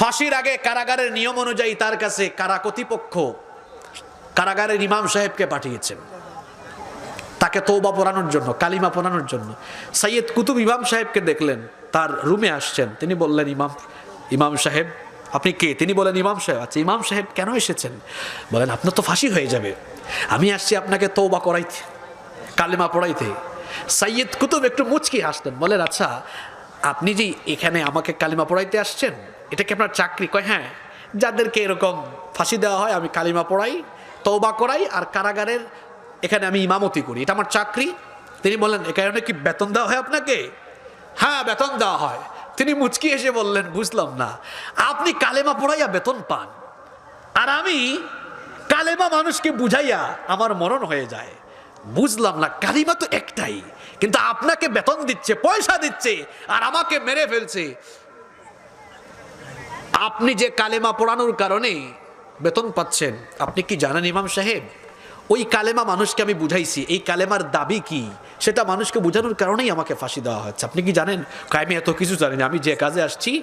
ফাঁসির আগে কারাগারের নিয়ম অনুযায়ী তার কাছে কারা কর্তৃপক্ষ, কারাগারের ইমাম সাহেবকে পাঠিয়েছেন। তাকে তৌবা পড়ানোর জন্য, কালিমা পড়ানোর জন্য। সৈয়দ কুতুব ইমাম সাহেবকে দেখলেন, তার রুমে আসছেন। তিনি বললেন, ইমাম ইমাম সাহেব, আপনি কে? তিনি বলেন ইমাম সাহেব। আচ্ছা ইমাম সাহেব কেন এসেছেন? বলেন, আপনার তো ফাঁসি হয়ে যাবে। আমি আসছি আপনাকে তৌবা করাইতে, কালিমা পড়াইতে। সৈয়দ কুতুব একটু মুচকি হাসতেন বলেন আচ্ছা আপনি যে এখানে আমাকে কালিমা পড়াইতে আসছেন, এটা কি আপনার চাকরি? কয় হ্যাঁ। যাদেরকে এরকম ফাঁসি দেওয়া হয়, আমি কালিমা পড়াই তৌবা করাই, আর কারাগারের এখানে আমি ইমামতি করি। এটা আমার চাকরি। তিনি বললেন, এ কারণে কি বেতন দেওয়া হয় আপনাকে? হ্যাঁ বেতন দেওয়া হয়। তিনি মুচকি এসে বললেন, বুঝলাম না। আপনি কালেমা পড়াইয়া বেতন পান, আর আমি কালেমা মানুষকে বুঝাইয়া আমার মরণ হয়ে যায়। বুঝলাম না, কালিমা তো একটাই। কিন্তু আপনাকে বেতন দিচ্ছে, পয়সা দিচ্ছে, আর আমাকে মেরে ফেলছে। আপনি যে কালেমা পড়ানোর কারণে বেতন পাচ্ছেন, আপনি কি জানেন ইমাম সাহেব? ওই কালেমা মানুষকে আমি বুঝাইছি, এই কালেমার দাবি কি? সেটা মানুষকে বোঝানোর কারণেই আমাকে ফাঁসি দেওয়া হচ্ছে। আপনি কি জানেন? আমি এত কিছু জানি আমি যে কাজে আসছি,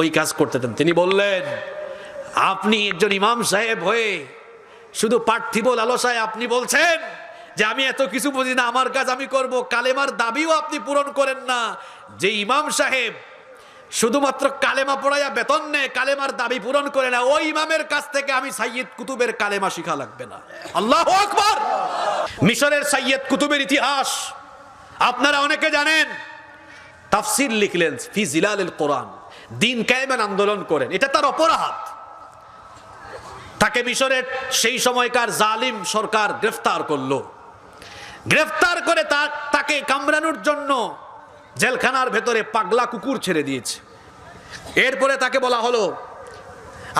ওই কাজ করতে দেন। তিনি বললেন, আপনি একজন ইমাম সাহেব হয়ে শুধু পার্থিব লালসায় আপনি বলছেন? যে আমি এত কিছু বুঝি না, আমার কাজ আমি করব। কালেমার দাবিও আপনি পূরণ করেন না। যে ইমাম সাহেব শুধুমাত্র কালেমা পড়াইয়া বেতন নেয়, কালেমার দাবি পূরণ করে না, ওই ইমামের কাছ থেকে আমি সাইয়দ কুতুবের কালেমা শিখা লাগবে না। আল্লাহ আকবার! মিশরের সাইয়দ কুতুবের ইতিহাস। আপনারা অনেকে জানেন, তাফসির লিখলেন ফি জিলালিল কোরআন। দিন কায়েমান আন্দোলন করেন। এটা তার অপরাধ। তাকে মিশরের সেই সময়কার জালিম সরকার গ্রেফতার করল। গ্রেফতার করে তাকে কামড়ানোর জন্য জেলখানার ভেতরে পাগলা কুকুর ছেড়ে দিয়েছে। এরপরে তাকে বলা হলো,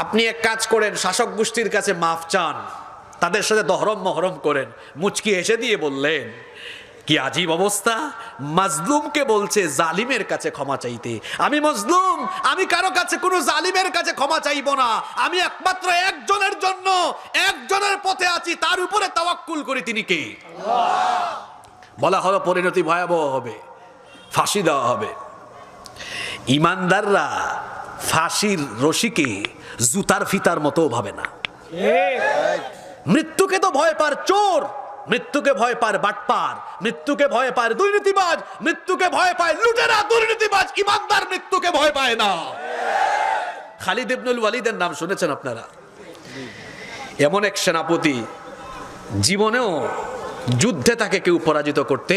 আপনি এক কাজ করেন, শাসক গোষ্ঠীর কাছে মাফ চান, তাদের সাথে দহরম মহরম করেন, মুচকি হেসে দিয়ে বললেন কি আজীব অবস্থা? মাজলুমকে বলছে জালিমের কাছে ক্ষমা চাইতে। আমি মজলুম আমি কারও কাছে কোনো জালিমের কাছে ক্ষমা চাইব না। আমি একমাত্র একজনের জন্য একজনের পথে আছি তার উপরে তাওয়াক্কুল করি তিনি কে? বলা হলো পরিণতি ভয়াবহ হবে ফাঁসি দেওয়া হবে। ইমানদাররা ফাঁসির রশিকে জুতার ফিতার মতো ভাবে না। মৃত্যুকে তো ভয় পার চোর। মৃত্যুকে ভয় পায় বাটপার, মৃত্যুকে ভয় পায় দুর্নীতিবাজ, মৃত্যুকে ভয় পায় লুটেরা, দুর্নীতিবাজ, ইমানদার মৃত্যুকে ভয় পায় না। খালিদ ইবনুল ওয়ালিদের নাম শুনেছেন আপনারা? এমন এক সেনাপতি, জীবনেও যুদ্ধে তাকে কেউ পরাজিত করতে,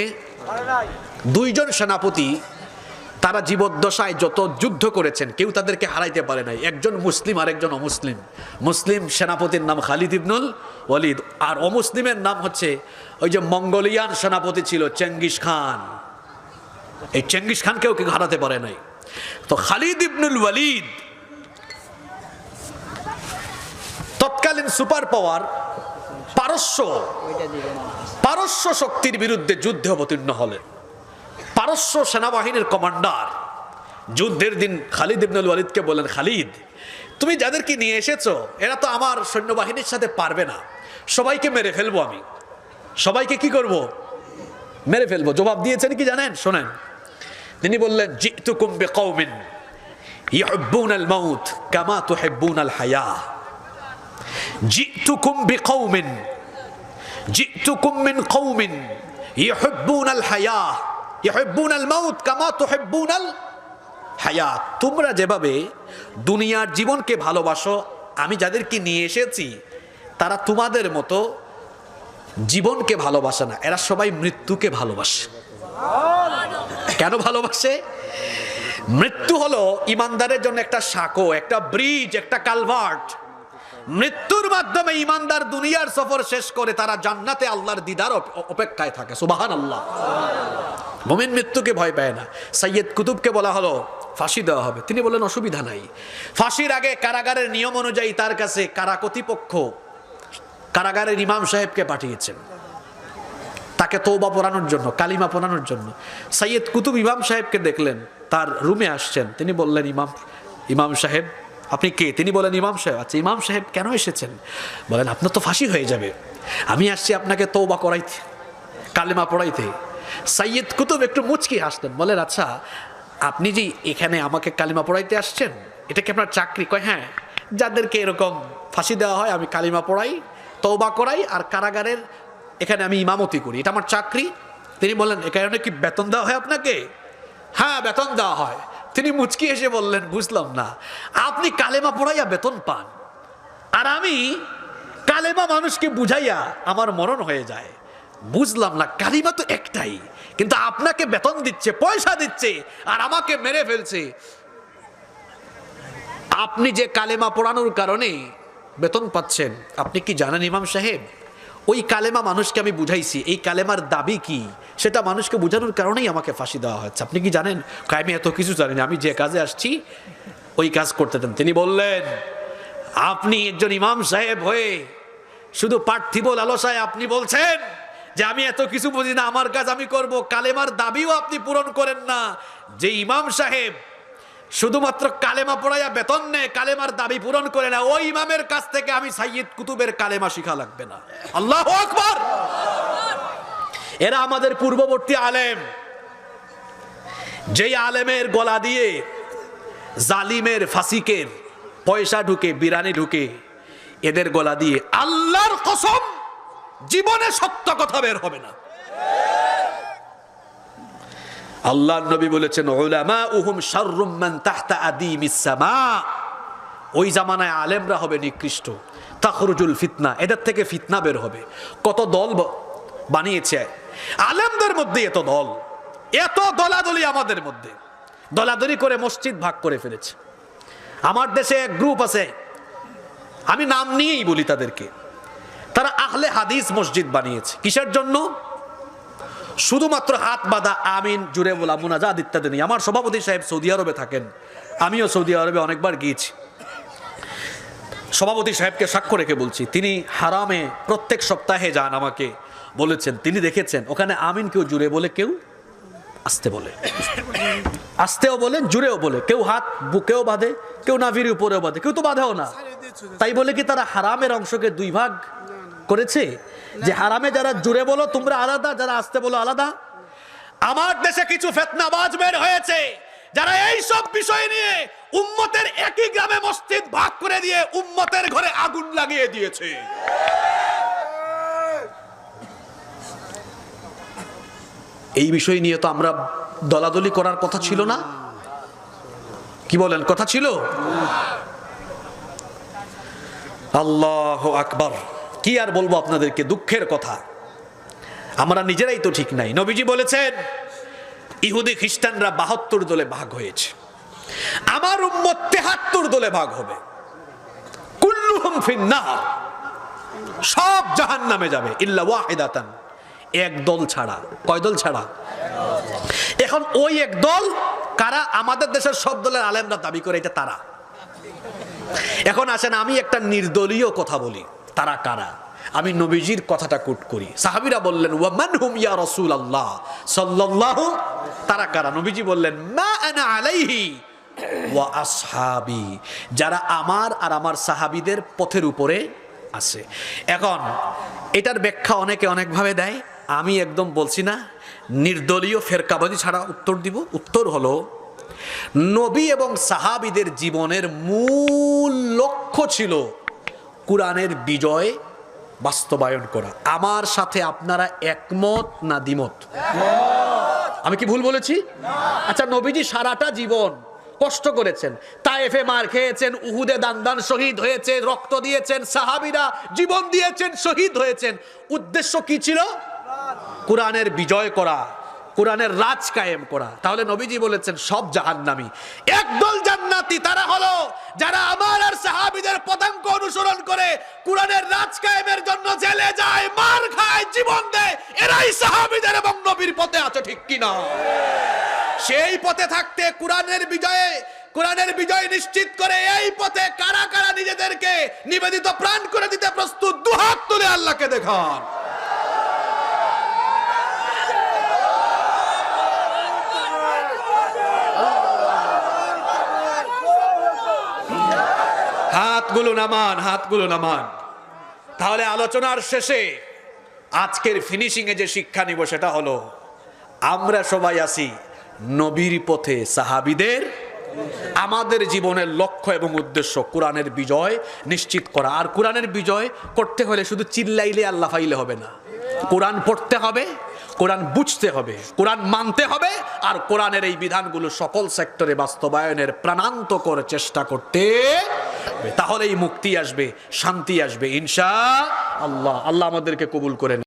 দুইজন সেনাপতি তারা জীবদ্দশায় যত যুদ্ধ করেছেন, কেউ তাদেরকে হারাইতে পারে নাই। একজন মুসলিম আর একজন অমুসলিম। মুসলিম সেনাপতির নাম খালিদ ইবনুল ওয়ালিদ। আর অমুসলিমের নাম হচ্ছে ওই যে মঙ্গোলিয়ান সেনাপতি ছিল চেঙ্গিস খান। এই চেঙ্গিস খানকেও কেউ হারাতে পারে নাই। তো খালিদ ইবনুল ওয়ালিদ তৎকালীন সুপার পাওয়ার পারস্য পারস্য শক্তির বিরুদ্ধে যুদ্ধে অবতীর্ণ হলেন। পারস্য সেনাবাহিনীর কমান্ডার। যুদ্ধের দিন খালিদ ইবনুল ওয়ালিদকে বলেন খালিদ, তুমি যাদেরকে নিয়ে এসেছ, এরা তো আমার সৈন্যবাহিনীর সাথে পারবে না। সবাইকে মেরে ফেলব আমি। সবাইকে কি করব? মেরে ফেলব। জবাব দিয়েছেন কি জানেন? শোনেন। তিনি বললেন, জিতুকুম বিকৌমিন ইউহিব্বুন আল মাউত কামা তুহিব্বুন আল জিতুকুম বিকৌমিন জিতুকুম মিন কৌমিন ইউহিব্বুন আল তোমরা যেভাবে দুনিয়ার জীবনকে ভালোবাসো, আমি যাদেরকে নিয়ে এসেছি, তারা তোমাদের মতো জীবনকে ভালোবাসে না। এরা সবাই মৃত্যুকে ভালোবাসে। কেন ভালোবাসে? মৃত্যু হলো ইমানদারের জন্য একটা সাঁকো, একটা ব্রিজ, একটা কালভার্ট। মৃত্যুর মাধ্যমে ইমানদার দুনিয়ার সফর শেষ করে তারা জান্নাতে আল্লাহর দিদার অপেক্ষায় থাকে। সুবাহান আল্লাহ মোমিন মৃত্যুকে ভয় পায় না। সৈয়দ কুতুবকে বলা হলো, ফাঁসি দেওয়া হবে। তিনি বললেন, অসুবিধা নাই। ফাঁসির আগে কারাগারের নিয়ম অনুযায়ী তার কাছে কারা কর্তৃপক্ষ কারাগারের ইমাম সাহেবকে পাঠিয়েছেন। তাকে তৌবা পড়ানোর জন্য, কালিমা পড়ানোর জন্য। সৈয়দ কুতুব ইমাম সাহেবকে দেখলেন, তার রুমে আসছেন। তিনি বললেন, ইমাম ইমাম সাহেব, আপনি কে? তিনি বলেন ইমাম সাহেব। আচ্ছা ইমাম সাহেব কেন এসেছেন? বলেন আপনার তো ফাঁসি হয়ে যাবে। আমি আসছি আপনাকে তৌবা করাইতে, কালিমা পড়াইতে। সৈয়দ কুতুব একটু মুচকি হাসতেন বলেন আচ্ছা আপনি যে এখানে আমাকে কালিমা পড়াইতে আসছেন, এটা কি আপনার চাকরি? কয় হ্যাঁ যাদেরকে এরকম ফাঁসি দেওয়া হয়, আমি কালিমা পড়াই, তওবা করাই, আর কারাগারের এখানে আমি ইমামতি করি। এটা আমার চাকরি। তিনি বললেন, এ কারণে কি বেতন দেওয়া হয় আপনাকে? হ্যাঁ বেতন দেওয়া হয়। তিনি মুচকি এসে বললেন, বুঝলাম না, আপনি কালেমা পড়াইয়া বেতন পান, আর আমি কালেমা মানুষকে বুঝাইয়া আমার মরণ হয়ে যায়। বুঝলাম না, কালিমা তো একটাই। কিন্তু আপনাকে বেতন দিচ্ছে, পয়সা দিচ্ছে, আর আমাকে মেরে ফেলছে। আপনি যে কালেমা পড়ানোর কারণে বেতন পাচ্ছেন, আপনি কি জানেন ইমাম সাহেব? ওই কালেমা মানুষকে আমি বুঝাইছি, এই কালেমার দাবি কি? সেটা মানুষকে বোঝানোর কারণেই আমাকে ফাঁসি দেওয়া হচ্ছে আপনি কি জানেন? আমি এত কিছু জানি না, আমি যে কাজে আসছি, ওই কাজ করতে দেন। তিনি বললেন, আপনি একজন ইমাম সাহেব হয়ে শুধু পার্থিব লালসায় আপনি বলছেন? যে আমি এত কিছু বুঝি না, আমার কাজ আমি করব। কালেমার দাবিও আপনি পূরণ করেন না। যে ইমাম সাহেব শুধুমাত্র কালেমা পড়াইয়া বেতন নেয়, কালেমার দাবি পূরণ করে না, ওই ইমামের কাছ থেকে আমি সাইয়দ কুতুবের কালেমা শিখা লাগবে না। আল্লাহ আকবার! এরা আমাদের পূর্ববর্তী আলেম। যেই আলেমের গলা দিয়ে জালিমের ফাসিকের পয়সা ঢুকে বিরানি ঢুকে, এদের গলা দিয়ে আল্লাহর কসম! জীবনে সত্য কথা বের হবে না। আল্লাহ নবী বলেছেন উহুম ওই জামানায় আলেমরা হবে নিকৃষ্ট। তাখরুজুল ফিতনা, এদের থেকে ফিতনা বের হবে। কত দল বানিয়েছে। আলেমদের মধ্যে এত দল। এত দলাদলি আমাদের মধ্যে। দলাদলি করে মসজিদ ভাগ করে ফেলেছে। আমার দেশে এক গ্রুপ আছে। আমি নাম নিয়েই বলি তাদেরকে। তারা আহলে হাদিস মসজিদ বানিয়েছে। কিসের জন্য? শুধুমাত্র হাত বাঁধা, আমিন, জুড়ে বলা মুনাজাদ ইত্যাদি নেই। আমার সভাপতি সাহেব সৌদি আরবে থাকেন। আমিও সৌদি আরবে অনেকবার গিয়েছি। সভাপতি সাহেবকে সাক্ষ্য রেখে বলছি, তিনি হারামে প্রত্যেক সপ্তাহে যান আমাকে। বলেছেন। তিনি দেখেছেন, ওখানে আমিন কেউ জুড়ে বলে, কেউ আসতে বলে। আসতেও বলে জুড়েও বলে। কেউ হাত বুকেও বাঁধে, কেউ নাভির উপরেও বাঁধে, কেউ তো বাঁধেও না। তাই বলে কি তারা হারামের অংশকে দুই ভাগ করেছে? যে হারামে যারা জুড়ে বলো, তোমরা আলাদা, যারা আসতে বলো আলাদা। আমার দেশে কিছু ফেতনাবাজ বের হয়েছে, যারা এই সব বিষয় নিয়ে উম্মতের একই গ্রামে মসজিদ ভাগ করে দিয়ে উম্মতের ঘরে আগুন লাগিয়ে দিয়েছে। এই বিষয় নিয়ে তো আমরা দলাদলি করার কথা ছিল না। কি বলেন, কথা ছিল? আল্লাহ আকবার। কি আর বলব আপনাদেরকে? দুঃখের কথা। আমরা নিজেরাই তো ঠিক নাই। নবীজি বলেছেন, ইহুদি খ্রিস্টানরা বাহাত্তর দলে ভাগ হয়েছে। আমার উম্মত তেহাত্তর দলে ভাগ হবে। কুল্লুহুম ফিন্নার। সব জাহান নামে যাবে। ইল্লা ওয়াহিদাতান। এক দল ছাড়া। কয় দল ছাড়া? এখন ওই এক দল, কারা আমাদের দেশের সব দলের আলেমরা দাবি করে, এটা তারা। এখন আসেন, আমি একটা নির্দলীয় কথা বলি। তারা কারা? আমি নবীজির কথাটা কোট করি। সাহাবিরা বললেন ওয়ামান হুম ইয়া রসুল আল্লাহ সাল্লাল্লাহু, তারা কারা? নবীজি বললেন, মা আনা আলাইহি ওয়া আসহাবি। যারা আমার আর আমার সাহাবিদের পথের উপরে আছে। এখন, এটার ব্যাখ্যা অনেকে অনেকভাবে দেয়। আমি একদম বলছি না, নির্দলীয় ফেরকাবাদী ছাড়া উত্তর দিব। উত্তর হলো, নবী এবং সাহাবিদের জীবনের মূল লক্ষ্য ছিল কোরআনের বিজয় বাস্তবায়ন করা। আমার সাথে আপনারা একমত না দ্বিমত? আমি কি ভুল বলেছি? আচ্ছা নবীজি সারাটা জীবন কষ্ট করেছেন। তায়েফে মার খেয়েছেন, উহুদে দান দান শহীদ হয়েছে রক্ত দিয়েছেন, সাহাবিরা জীবন দিয়েছেন, শহীদ হয়েছেন। উদ্দেশ্য কি ছিল? কোরআনের বিজয় করা। কোরআনের রাজ কায়েম করা। তাহলে নবীজি বলেছেন, সব জাহান্নামী। একদল জান্নাতি, তারা হলো যারা আমার আর সাহাবীদের পদাঙ্ক অনুসরণ করে কোরআনের রাজ কায়েমের জন্য জেলে যায়, মার খায়, জীবন দেয়, এরাই সাহাবীদের এবং নবীর পথে আছে, ঠিক কিনা সেই পথে থাকতে কোরআনের বিজয়ে, কোরআনের বিজয় নিশ্চিত করে এই পথে কারা কারা নিজেদেরকে নিবেদিত প্রাণ করে দিতে প্রস্তুত, দুহাত তুলে আল্লাহকে দেখান। হাতগুলো নামান হাতগুলো নামান তাহলে আলোচনার শেষে আজকের ফিনিশিং এ যে শিক্ষা নিব সেটা হলো, আমরা সবাই আছি নবীর পথে সাহাবিদের, আমাদের জীবনের লক্ষ্য এবং উদ্দেশ্য কোরআনের বিজয় নিশ্চিত করা আর কোরআনের বিজয় করতে হলে শুধু চিল্লাইলে আল্লাহ ফাইলে হবে না কোরআন পড়তে হবে, কোরআন বুঝতে হবে, কোরআন মানতে হবে, আর কোরআনের এই বিধানগুলো সকল সেক্টরে বাস্তবায়নের প্রাণান্তকর চেষ্টা করতে। তাহলেই মুক্তি আসবে শান্তি আসবে ইনশা আল্লাহ। আল্লাহ আমাদেরকে কবুল করেন